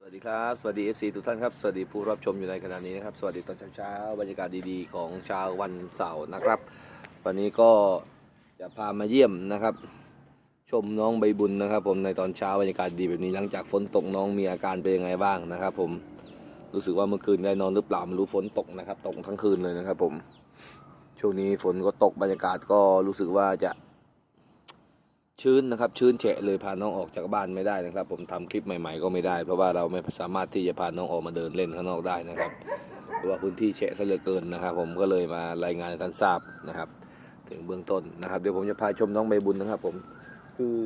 สวัสดีครับ สวัสดี FC ทุกท่านครับ สวัสดีผู้รับชมอยู่ในขณะนี้นะครับ สวัสดีตอนเช้าๆบรรยากาศดีๆ ของเช้าวันเสาร์นะครับ วันนี้ก็จะพามาเยี่ยมนะครับ ชมน้องใบบุญนะครับ ผมในตอนเช้าบรรยากาศดีแบบนี้หลังจากฝนตกน้องมีอาการเป็นยังไงบ้างนะครับ ผมรู้สึกว่าเมื่อคืนได้นอนหรือเปล่าไม่รู้ฝนตกนะครับตกทั้งคืนเลยนะครับ ผมช่วงนี้ฝนก็ตกบรรยากาศก็รู้สึกว่าจะ ชื้นนะครับ ชื้นแฉะเลยพาน้องออกจากบ้านไม่ได้นะครับ ผมทำคลิปใหม่ ๆ ก็ไม่ได้ เพราะว่าเราไม่สามารถที่จะพาน้องออกมาเดินเล่นข้างนอกได้นะครับเพราะว่าพื้นที่แฉะซะเหลือเกินนะครับ ผมก็เลยมารายงานให้ท่านทราบนะครับ ถึงเบื้องต้นนะครับเดี๋ยวผมจะพาชมน้องใบบุญนะครับ ผมคือ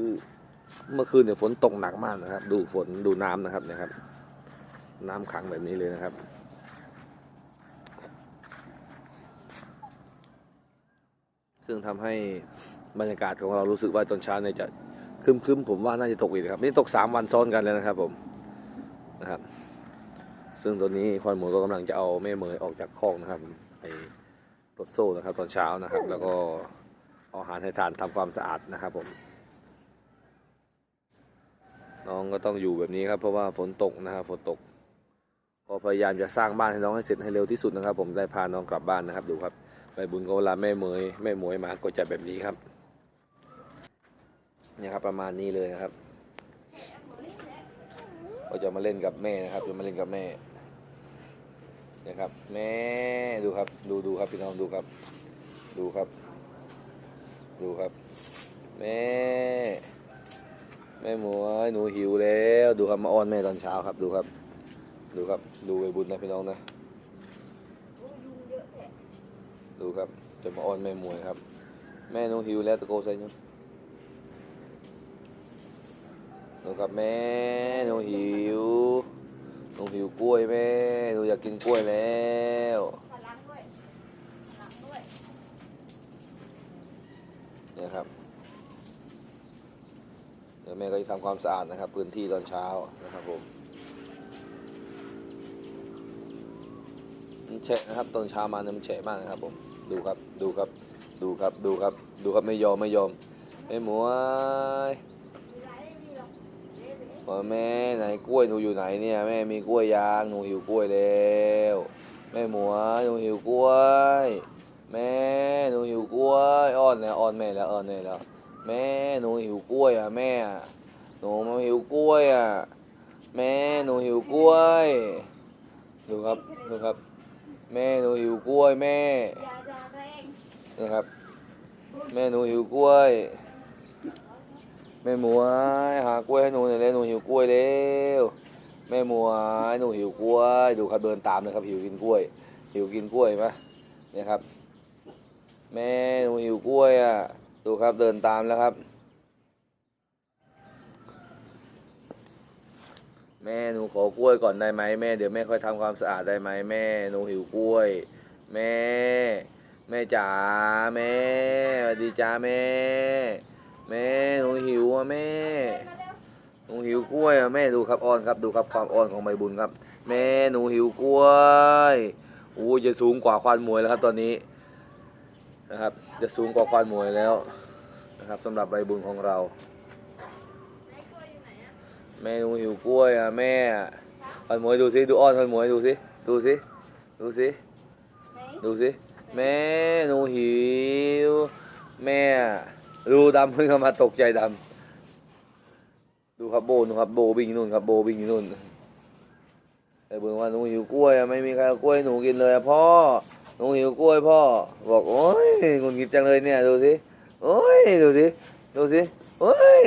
เมื่อคืนเนี่ยฝนตกหนักมากนะครับ ดูฝนดูน้ำนะครับนะครับ น้ำขังแบบนี้เลยนะครับซึ่งทำให้ บรรยากาศของเรารู้สึกว่าตอนเช้าเนี่ยจะครึมๆผมว่าน่าจะตกอีกครับนี่ตกสามวันซ้อนกันแล้วนะครับผมนะครับ ซึ่งตอนนี้ควานหมูก็กำลังจะเอาแม่เมยออกจากคอกนะครับไปปลดโซ่นะครับ ตอนเช้านะครับ แล้วก็เอาอาหารให้ทานทำความสะอาดนะครับผมน้องก็ต้องอยู่แบบนี้ครับ เพราะว่าฝนตกนะครับฝนตกก็พยายามจะสร้างบ้านให้น้องให้เสร็จให้เร็วที่สุดนะครับ ผมได้พาน้องกลับบ้านนะครับ ดูครับใบบุญก็เวลาแม่เหมยแม่หมวยมาก็จะแบบนี้ครับ นี่ยครับ ประมาณนี้เลยนะครับก็จะมาเล่นกับแม่นะครับจะมาเล่นกับแม่นะครับ แม่ดูครับ ดูดูครับพี่น้องดูครับ ดูครับ ดูครับ แม่ แม่หมวยหนูหิวแล้ว ดูครับมาอ้อนแม่ตอนเช้าครับ ดูครับ ดูครับ ดูใบบุญนะพี่น้องนะดูครับ จะมาอ้อนแม่หมวยครับ แม่หนูหิวแล้วตะโกนใส่หนู ดูครับแม่หนูหิวหนูหิวกล้วยแม่หนูอยากกินกล้วยแล้วขอล้างด้วยล้างด้วยเนี่ยครับเดี๋ยวแม่ก็จะทำความสะอาดนะครับ พื้นที่ตอนเช้านะครับผมมันแฉะนะครับตอนเช้ามาเนี่ยมันแฉะมากนะครับผมดูครับดูครับ ดูครับดูครับ ดูครับไม่ยอมไม่ยอมแม่หมวย มีไรไม่มีหรอก เละเละว่าแม่ไหนกล้วยหนูอยู่ไหนเนี่ยแม่มีกล้วยยางหนูหิวกล้วยแล้วแม่หมัวหนูหิวกล้วย แม่หนูหิวกล้วยอ้อนแล้วอ้อนแม่แล้วอ้อนแม่แล้ว แม่หนูหิวกล้วยอะแม่หนูมาหิวกล้วยอะแม่หนูหิวกล้วยดูครับดูครับ แม่หนูหิวกล้วยแม่อย่าอย่าแรงนะครับ แม่หนูหิวกล้วย แม่หมวยหากล้วยให้หนูหน่อยเลยหนูหิวกล้วยเร็วแม่หมวยหนูหิวกล้วย ดูครับเดินตามนะครับหิวกินกล้วย หิวกินกล้วยไหมเนี่ยครับ แม่หนูหิวกล้วยอะดูครับเดินตามแล้วครับ แม่หนูขอกล้วยก่อนได้ไหมแม่เดี๋ยวแม่ค่อยทำความสะอาดได้ไหมแม่หนูหิวกล้วย แม่ แม่จ๋าแม่สวัสดีจ้าแม่ แม่หนูหิวอะแม่หนูหิวกล้วยอะแม่ดูครับอ้อนครับดูครับความอ้อนของใบบุญครับ แม่หนูหิวกล้วยโอ้จะสูงกว่าควานมวยแล้วครับตอนนี้นะครับ จะสูงกว่าควานมวยแล้วนะครับสำหรับใบบุญของเรา แม่หนูหิวกล้วยอะแม่ควานมวยดูสิดูอ้อนควานมวยดูสิดูสิดูสิดูสิแม่หนูหิวแม่ ดูดำเพิ่งเข้ามาตกใจดำดูครับโบนครับโบวิ่งนู่นครับโบวิ่งนู่นแต่เบิ่งว่าหนูหิวกล้วยไม่มีใครเอากล้วยหนูกินเลยพ่อหนูหิวกล้วยพ่อ บอกโอ้ยงุนงิดจังเลยเนี่ยดูสิโอ้ยดูสิดูสิโอ้ย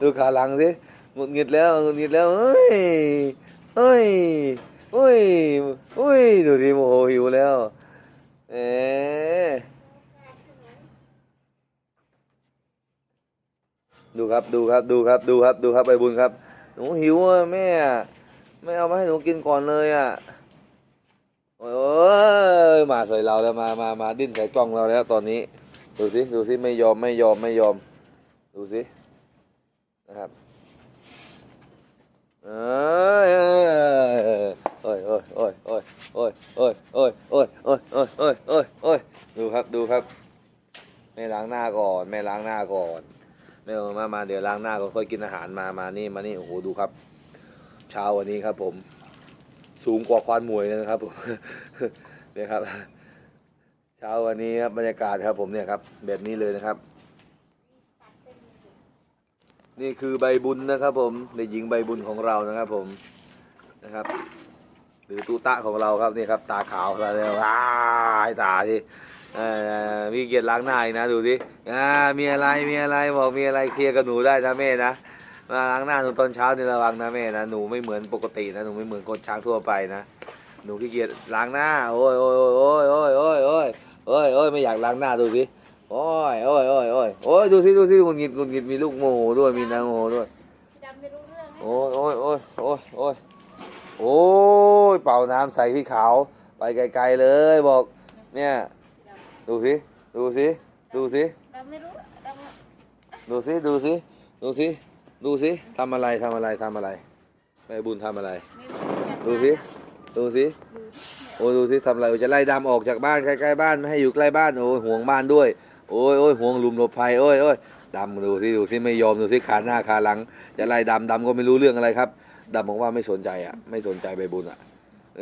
ดูขาหลังสิงุนงิดแล้วงุนงิดแล้วเอ้ยเอ้ยเอ้ยเอ้ยดูสิโมโหหิวแล้วเอ๊ ดูครับดูครับดูครับดูครับดูครับใบบุญครับ หนูหิวอะแม่ไม่เอามาให้หนูกินก่อนเลยอะโอ้ยมาใส่เราแล้วมามามาดิ้นใส่กล้องเราแล้วตอนนี้ ดูสิดูสิไม่ยอมไม่ยอมไม่ยอม ดูสินะครับเอ้ยเอ้ยเอ้ยเอ้ยเอ้ยเอ้ยเอ้ยเอ้ยเอ้ยเอ้ยเอ้ยเอ้ยเอ้ยเอ้ยดูครับดูครับ แม่ล้างหน้าก่อน แม่ล้างหน้าก่อน เอามามาเดี๋ยวล้างหน้าก่อนค่อยกินอาหารมามานี่มานี่โอ้โหดูครับ เช้าวันนี้ครับ ผม สูงกว่าควานมวยนะครับผมเนี่ยครับ เช้าวันนี้ครับบรรยากาศครับ ผมเนี่ยครับ แบบนี้เลยนะครับ นี่คือใบบุญนะครับ ผมเด็กหญิงใบบุญของเรานะครับ ผมนะครับหรือตูตะของเราครับนี่ครับ ตาขาวตาเดียวอ้ายตาที่ มีเกียรติล้างหน้าอีกนะดูสิอ่ามีอะไรมีอะไรบอกมีอะไรเคลียร์กับหนูได้นะแม่นะมาล้างหน้าหนูตอนเช้านี่ระวังนะแม่นะหนูไม่เหมือนปกตินะหนูไม่เหมือนคนช้างทั่วไปนะหนูขี้เกียจล้างหน้าโอ้ยโอ้ยโอ้ยโอ้ยโอ้ยโอ้ยโอ้ยโอ้ยไม่อยากล้างหน้าดูสิโอ้ยโอ้ยโอ้ยโอ้ยโอ้ยดูสิดูสิหงุดหงิดหงุดหงิดมีลูกโมโหด้วยมีนางโมโหด้วยโอ้ยโอ้ยโอ้ยโอ้ยโอ้ยโอ้ยเป่าน้ำใส่พี่ขาวไปไกลๆเลยบอก เนี่ย ดูสิ ดูสิ ดูสิดำไม่รู้ดำดูสิ ดูสิ ดูสิ ดูสิทำอะไรทำอะไรทำอะไรแม่บุญทำอะไร ไม่รู้ดูสิ ดูสิ โอ้ยดูสิทำอะไรโอ้ยจะไล่ดำออกจากบ้านใกล้ๆบ้านไม่ให้อยู่ใกล้บ้านโอ้ยห่วงบ้านด้วย โอ้ยโอ้ยห่วงหลุมหลบภัยโอ้ยโอ้ยดำดูสิดูสิไม่ยอมดูสิขาหน้าขาหลัง จะไล่ดำดำก็ไม่รู้เรื่องอะไรครับดำบอกว่าไม่สนใจอะไม่สนใจใบบุญอะ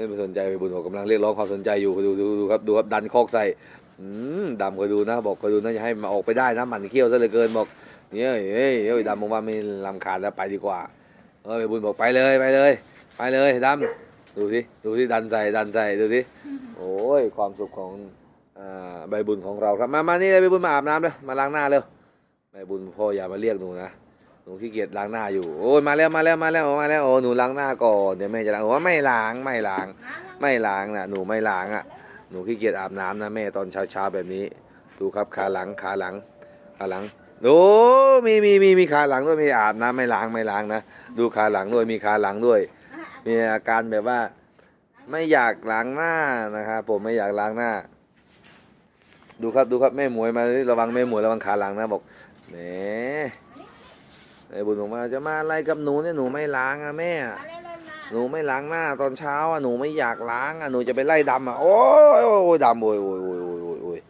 ไม่สนใจใบบุญบอกกำลังเรียกร้องความสนใจอยู่ดูดูดูครับดูครับดันคอกใส่ อืมดำคอยดูนะ บอกคอยดูนะอย่าให้มาออกไปได้นะหมันเขี้ยวซะเหลือเกินบอกเนี่ยเฮ้ยเฮ้ยดำบอกว่าไม่ลำคาญแล้วไปดีกว่า เออใบบุญบอกไปเลยไปเลย ไปเลยดำดูสิดูสิดันใส่ดันใส่ดูสิโอ้ยความสุขของอใบบุญของเราครับมามานี่เลยใบบุญมาอาบน้ำเลยมาล้างหน้าเร็วใบบุญพ่ออย่ามาเรียกหนูนะหนูขี้เกียจล้างหน้าอยู่โอ้ยมาแล้วมาแล้วมาแล้วมาแล้วโอ้หนูล้างหน้าก่อนเดี๋ยวแม่จะล้างโอ้ไม่ล้างไม่ล้าง ไม่ล้างนะหนูไม่ล้างอะ หนูขี้เกียจอาบน้ำนะแม่ตอนเช้าเช้าๆแบบนี้ ดูครับขาหลังขาหลังขาหลังโอ้มีมีมีมีขาหลังด้วยมีอาบน้ำไม่ล้างไม่ล้างนะดูขาหลังด้วยมีขาหลังด้วย มีอาการแบบว่า ไม่อยากล้างหน้านะครับผมไม่อยากล้างหน้า ดูครับดูครับแม่หมวยมาระวังแม่หมวยระวังขาหลังนะบอกแหมไอ้บุญบอกมาจะมาอะไรกับหนูเนี่ยหนูไม่ล้างอะแม่ หนูไม่ล้างหน้าตอนเช้าอะหนูไม่อยากล้างอะหนูจะไปไล่ดำอะโอ้ยโอ้ยโอ้ยดำโอ้ยโอ้ยโอ้ยโอ้ย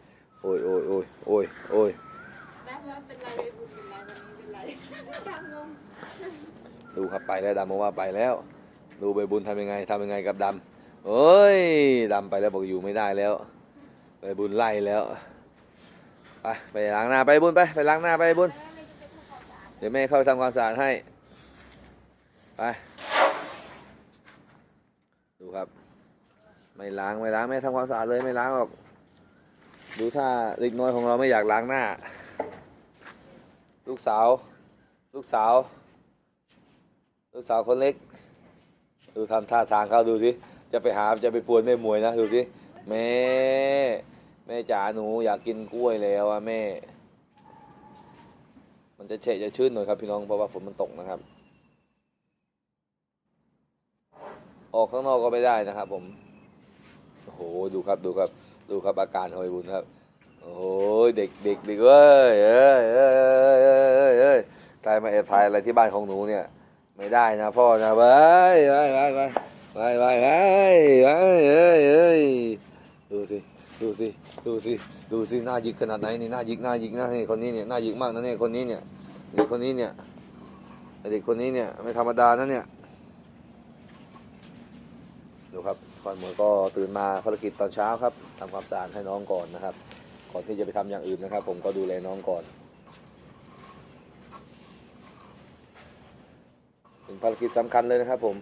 โอ้ยโอ้ยโอ้ยโอ้ยโอ้ยโอ้ยดำว่าเป็นไรไปบุญเป็นไรวันนี้เป็นไรดำงงดูครับไปแล้วดำบอกว่าไปแล้ว ดูใบบุญทำยังไงทำยังไงกับดำเอ้ยดำไปแล้วบอกอยู่ไม่ได้แล้วใบบุญไล่แล้วไปไปล้างหน้าไปบุญไปไปล้างหน้าไปบุญแล้วไม่จะเป็นผู้ขอสารเดี๋ยวแม่เข้าไปทำความสะอาดให้ไป ดูครับ ไม่ล้างไม่ล้างไม่ทำความสะอาดเลยไม่ล้างหรอก ดูถ้าเล็กน้อยของเราไม่อยากล้างหน้า ลูกสาว ลูกสาว ลูกสาวคนเล็ก ดูทำท่าทางเขาดูสิจะไปหาจะไปปวนแม่มวยนะดูสิแม่แม่จ๋าหนูอยากกินกล้วยแล้วอะแม่ มันจะเฉะจะชื้นหน่อยครับพี่น้องเพราะว่าฝนมันตกนะครับ ออกข้างนอกก็ไม่ได้นะครับ ผมโอ้โหดูครับดูครับ ดูครับอาการของไอ้บุญครับ โอ้โหเด็กเด็กเด็กเอ้ยเอ้ยเอ้ยเอ้ยเอ้ยเอ้ยใครมาแอบถ่ายอะไรที่บ้านของหนูเนี่ย ไม่ได้นะพ่อนะไปไปไปไปไปไปไปไปเอ้ยเอ้ยดูสิดูสิดูสิดูสิหน้ายิกขนาดไหนนี่หน้ายิกหน้ายิกนะนี่คนนี้เนี่ยหน้ายิกมากนะเนี่ยคนนี้เนี่ยเด็กคนนี้เนี่ยเด็กคนนี้เนี่ยไม่ธรรมดานะเนี่ยดูครับ ก่อนหมวยก็ตื่นมาภารกิจตอนเช้าครับทำความสะอาดให้น้องก่อนนะครับ ก่อนที่จะไปทำอย่างอื่นนะครับ ผมก็ดูแลน้องก่อน เป็นภารกิจสำคัญเลยนะครับผม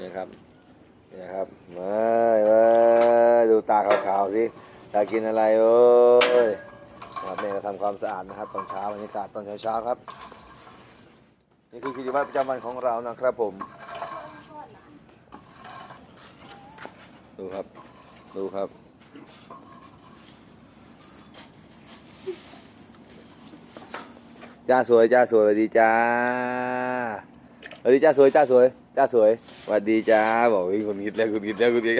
นี่ครับนี่ครับมามาดูตาขาวๆสิตากินอะไรเอ้ยครับแม่ก็ทำความสะอาดนะครับตอนเช้าบรรยากาศตอนเช้าๆครับ นี่คือกิจวัตรประจำวันของเรานะครับผม ดูครับ ดูครับจ้าสวยจ้าสวยสวัสดีจ้าสวัสดีจ้าสวยจ้าสวย จ้าสวยสวัสดีจ้าบอกวิ่งคนคิดแล้วคนคิดแล้วคนคิด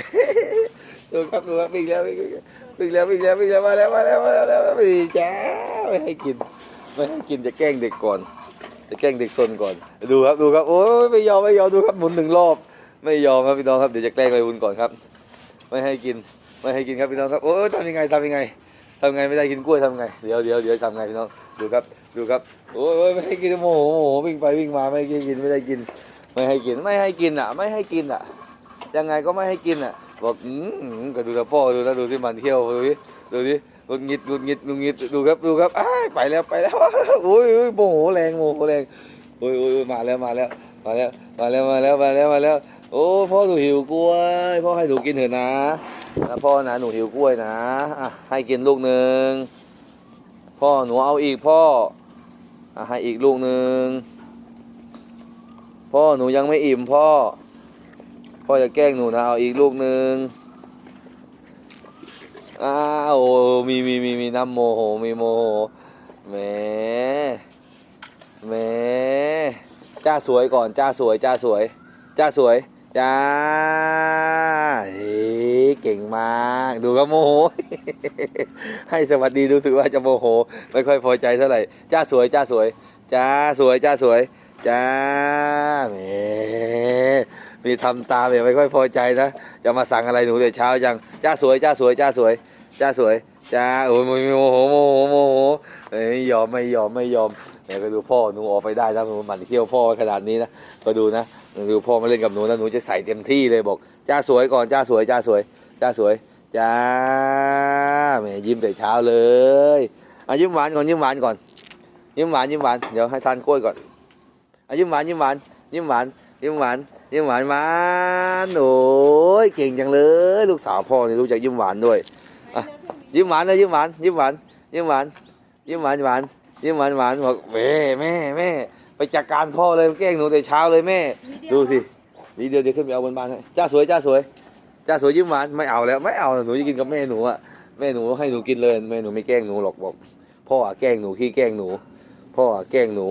ดูครับดูครับวิ่งแล้ววิ่งแล้ววิ่งแล้ววิ่งแล้ววิ่งแล้วมาแล้วมาแล้วมาแล้วมาแล้วดีจ้าไม่ให้กินไม่ให้กินจะแกล้งเด็กก่อน จะแกล้งเด็กซนก่อน ดูครับดูครับโอ้ยไม่ยอมไม่ยอมดูครับหมุนหนึ่งรอบ ไม่ยอมครับพี่น้องครับเดี๋ยวจะแกล้งไปบุญก่อนครับ ไม่ให้กินไม่ให้กินครับพี่น้องครับโอ้ยทำยังไงทำยังไงทำไงไม่ได้กินกล้วยทำไงเดี๋ยวเดี๋ยวเดี๋ยวทำไงพี่น้องดูครับดูครับโอ้ยโอ้ยไม่ให้กินโมโหโมโหวิ่งไปวิ่งมาไม่ให้กินไม่ได้กิน ไม่ให้กินไม่ให้กินอะ ไม่ให้กินอะ ยังไงก็ไม่ให้กินอะ บอกอืมก็ดูนะพ่อดูนะดูที่มันเที่ยวดูดิดูดิงุดงิดงุดงิดงุดงิดดูครับดูครับอ้ายไปแล้วไปแล้วโอ้ยโอ้ยโมโหแรงโมโหแรงโอ้ยโอ้ยโอ้ยมาแล้วมาแล้วมาแล้วมาแล้วมาแล้วมาแล้วมาแล้ว โอ้พ่อหนูหิวกล้วยพ่อให้หนูกินเถอะนะนะพ่อนะหนูหิวกล้วยนะอะให้กินลูกหนึ่งพ่อหนูเอาอีกพ่ออะให้อีกลูกหนึ่ง พ่อหนูยังไม่อิ่มพ่อ พ่อจะแกล้งหนูนะเอาอีกลูกหนึ่งอ้าวโอ้มีมีมีมีน้ำโมโหมีโมโหแหมแหมจ้าสวยก่อนจ้าสวยจ้าสวยจ้าสวยจ้าเฮ้ยเก่งมากดูครับโมโห ให้สวัสดีรู้สึกว่าจะโมโห ไม่ค่อยพอใจเท่าไหร่จ้าสวยจ้าสวยจ้าสวยจ้าสวย จ้าแหมมีทำตาแบบไม่ค่อยพอใจนะจะมาสั่งอะไรหนูแต่เช้าจังจ้าสวยจ้าสวยจ้าสวยจ้าสวยจ้าโอ้ยโมโหโมโหโมโหเอ้ยไม่ยอมไม่ยอมไม่ยอมเดี๋ยวก็ดูพ่อหนูออกไปได้แล้วหนูหมันเที่ยวพ่อขนาดนี้นะก็ดูนะดูพ่อมาเล่นกับหนูนะหนูจะใส่เต็มที่เลยบอกจ้าสวยก่อนจ้าสวยจ้าสวยจ้าสวยจ้าแหมยิ้มแต่เช้าเลยอะยิ้มหวานก่อนยิ้มหวานก่อน ยิ้มหวานยิ้มหวานเดี๋ยวให้ทานกล้วยก่อน อะยิ้มหวานยิ้มหวานยิ้มหวานยิ้มหวานยิ้มหวานหวานโอ้ยเก่งจังเลย ลูกสาวพ่อนี่รู้จักยิ้มหวานด้วยอะยิ้มหวานเลยยิ้มหวานยิ้มหวานยิ้มหวานยิ้มหวานหวานยิ้มหวานหวานบอกแม่แม่แม่ไปจัดการพ่อเลยแกล้งหนูแต่เช้าเลยแม่ ดูสินี่เดี๋ยวเดี๋ยวขึ้นไปเอาบนบ้านให้จ้าสวยจ้าสวยจ้าสวยยิ้มหวานไม่เอาแล้วไม่เอาหนูจะกินกับแม่หนูอะแม่หนูให้หนูกินเลยแม่หนูไม่แกล้งหนูหรอกบอก พ่ออะแกล้งหนูขี้แกล้งหนู พ่ออะแกล้งหนู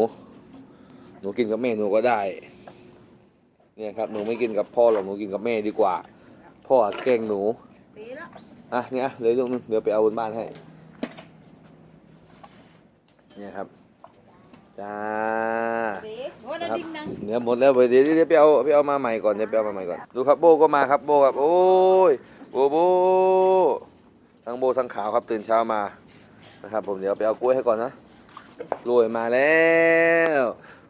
หนูกินกับแม่หนูก็ได้ เนี่ยครับหนูไม่กินกับพ่อหรอกหนูกินกับแม่ดีกว่า พ่ออะแกล้งหนูปีแล้วอะเนี่ยเหลยลูกนึงเดี๋ยวไปเอาบนบ้านให้ เนี่ยครับจ้าปีโอ้ยแล้วดิ้งนังเนื้อหมดแล้วเดี๋ยวเดี๋ยวไปเอาไปเอามาใหม่ก่อนเดี๋ยวไปเอามาใหม่ก่อน ดูครับโบก็มาครับโบครับโอ้ยโบโบทั้งโบทั้งขาวครับตื่นเช้ามานะครับ ผมเดี๋ยวไปเอากล้วยให้ก่อนนะกล้วยมาแล้ว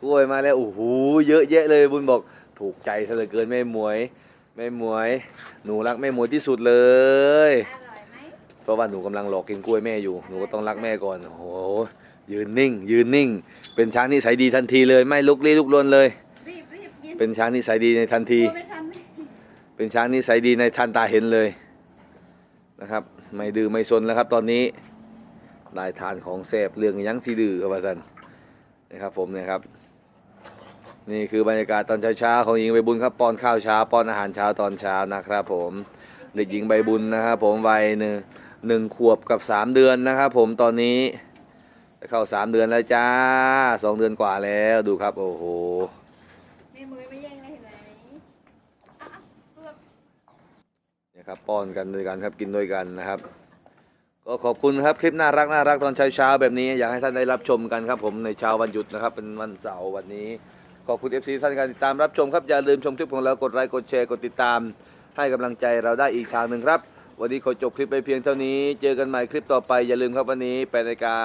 กล้วยมาแล้วโอ้โหเยอะแยะเลยบุญบอกถูกใจซะเหลือเกินแม่หมวยแม่หมวย หนูรักแม่หมวยที่สุดเลย อร่อยไหมเพราะว่าหนูกำลังรอกินกล้วยแม่อยู่หนูก็ต้องรักแม่ก่อนโอ้โหยืนนิ่ง ยืนนิ่ง เป็นช้างนิสัยดีทันทีเลย ไม่ลุกลี้ลุกลนเลย รีบรีบกินเป็นช้างนิสัยดีในทันที กลัวไม่ทันเป็นช้างนิสัยดีในทันตาเห็นเลยนะครับ ไม่ดื้อไม่ซนแล้วครับตอนนี้ได้ทานของแซ่บเรื่องยั้งสีดื้อครับอาจารย์นะครับผมเนี่ยครับ นี่คือบรรยากาศตอนเช้าๆของหญิงใบบุญครับป้อนข้าวเช้าป้อนอาหารเช้าตอนเช้านะครับ ผมเด็กหญิงใบบุญนะครับผมวัยหนึ่งหนึ่งขวบกับสามเดือนนะครับผมตอนนี้เข้าสามเดือนแล้วจ้าสองเดือนกว่าแล้วดูครับ โอ้โหเนี่ยครับป้อนกันด้วยกันครับกินด้วยกันนะครับ ก็ขอบคุณครับคลิปน่ารักน่ารักตอนเช้าเช้าแบบนี้อยากให้ท่านได้รับชมกันครับ ผมในเช้าวันหยุดนะครับ เป็นวันเสาร์วันนี้ ขอบคุณ FC ท่านการติดตามรับชมครับ อย่าลืมชมคลิปของเรากดไลค์กดแชร์กดติดตาม ให้กำลังใจเราได้อีกทางหนึ่งครับ วันนี้ขอจบคลิปไปเพียงเท่านี้ เจอกันใหม่คลิปต่อไปอย่าลืมครับวันนี้8นาฬิกา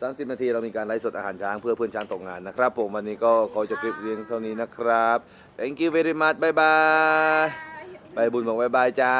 30 นาทีเรามีการไลฟ์สดอาหารช้างเพื่อเพื่อนช้างตกงานนะครับ ผมวันนี้ก็ขอจบคลิปเพียงเท่านี้นะครับ thank you very much bye bye ไปบุญบอกบายบายจ้า